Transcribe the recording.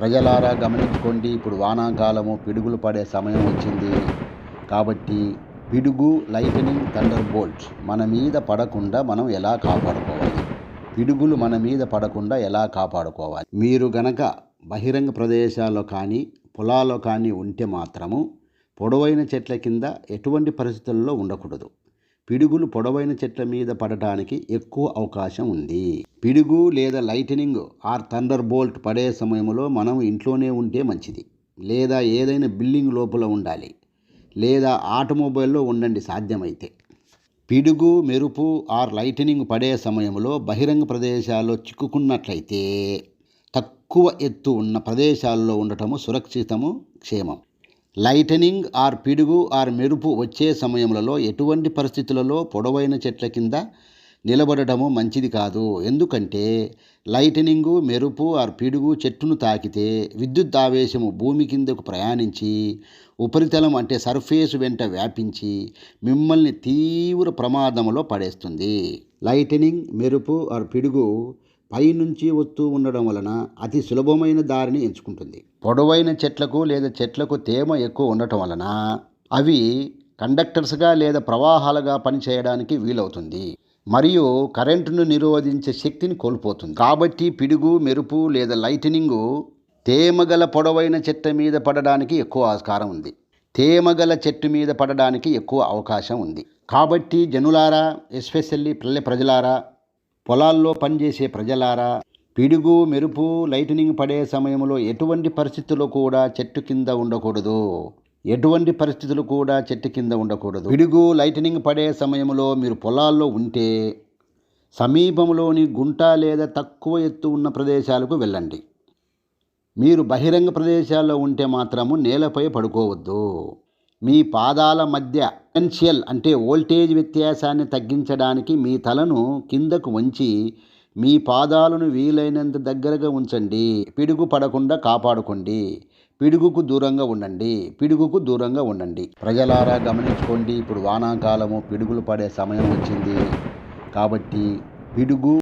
ప్రజలారా గమనించుకోండి ఇప్పుడు వానాకాలము పిడుగులు పడే సమయం వచ్చింది. కాబట్టి పిడుగు లైటనింగ్ థండర్ బోల్ట్ మన మీద పడకుండా మనం ఎలా కాపాడుకోవాలి? పిడుగులు మన మీద పడకుండా ఎలా కాపాడుకోవాలి? మీరు గనక బహిరంగ ప్రదేశాల్లో కానీ పొలాల్లో కానీ ఉంటే మాత్రము పొడవైన చెట్ల కింద ఎటువంటి పరిస్థితుల్లో ఉండకూడదు. పిడుగులు పొడవైన చెట్ల మీద పడటానికి ఎక్కువ అవకాశం ఉంది. పిడుగు లేదా లైటనింగ్ ఆర్ థండర్ బోల్ట్ పడే సమయంలో మనం ఇంట్లోనే ఉంటే మంచిది. లేదా ఏదైనా బిల్డింగ్ లోపల ఉండాలి. లేదా ఆటోమొబైల్లో ఉండండి సాధ్యమైతే. పిడుగు మెరుపు ఆర్ లైటనింగ్ పడే సమయంలో బహిరంగ ప్రదేశాల్లో చిక్కుకున్నట్లయితే తక్కువ ఎత్తు ఉన్న ప్రదేశాల్లో ఉండటము సురక్షితము క్షేమం. లైటనింగ్ ఆర్ పిడుగు ఆర్ మెరుపు వచ్చే సమయములలో ఎటువంటి పరిస్థితులలో పొడవైన చెట్ల కింద నిలబడటము మంచిది కాదు. ఎందుకంటే లైటనింగు మెరుపు ఆర్ పిడుగు చెట్టును తాకితే విద్యుత్ ఆవేశము భూమి కిందకు ప్రయాణించి ఉపరితలం అంటే సర్ఫేస్ వెంట వ్యాపించి మిమ్మల్ని తీవ్ర ప్రమాదంలో పడేస్తుంది. లైటనింగ్ మెరుపు ఆర్ పిడుగు పైనుంచి వస్తూ ఉండడం వలన అతి సులభమైన దారిని ఎంచుకుంటుంది. పొడవైన చెట్లకు లేదా చెట్లకు తేమ ఎక్కువ ఉండటం వలన అవి కండక్టర్స్గా లేదా ప్రవాహాలుగా పనిచేయడానికి వీలవుతుంది. మరియు కరెంటును నిరోధించే శక్తిని కోల్పోతుంది. కాబట్టి పిడుగు మెరుపు లేదా లైటనింగు తేమగల పొడవైన చెట్టు మీద పడడానికి ఎక్కువ ఆస్కారం ఉంది. తేమగల చెట్టు మీద పడడానికి ఎక్కువ అవకాశం ఉంది. కాబట్టి జనులారా ఎస్పెషల్లీ పల్లె ప్రజలారా పొలాల్లో పనిచేసే ప్రజలారా పిడుగు మెరుపు లైటనింగ్ పడే సమయంలో ఎటువంటి పరిస్థితుల్లో కూడా చెట్టు కింద ఉండకూడదు. ఎటువంటి పరిస్థితులు కూడా చెట్టు కింద ఉండకూడదు. పిడుగు లైటనింగ్ పడే సమయంలో మీరు పొలాల్లో ఉంటే సమీపంలోని గుంట లేదా తక్కువ ఎత్తు ఉన్న ప్రదేశాలకు వెళ్ళండి. మీరు బహిరంగ ప్రదేశాల్లో ఉంటే మాత్రము నేలపై పడుకోవద్దు. మీ పాదాల మధ్య పొటెన్షియల్ అంటే వోల్టేజ్ వ్యత్యాసాన్ని తగ్గించడానికి మీ తలను కిందకు వంచి మీ పాదాలను వీలైనంత దగ్గరగా ఉంచండి. పిడుగు పడకుండా కాపాడుకోండి. పిడుగుకు దూరంగా ఉండండి. పిడుగుకు దూరంగా ఉండండి. ప్రజలారా గమనించుకోండి. ఇప్పుడు వానాకాలము పిడుగులు పడే సమయం వచ్చింది. కాబట్టి పిడుగు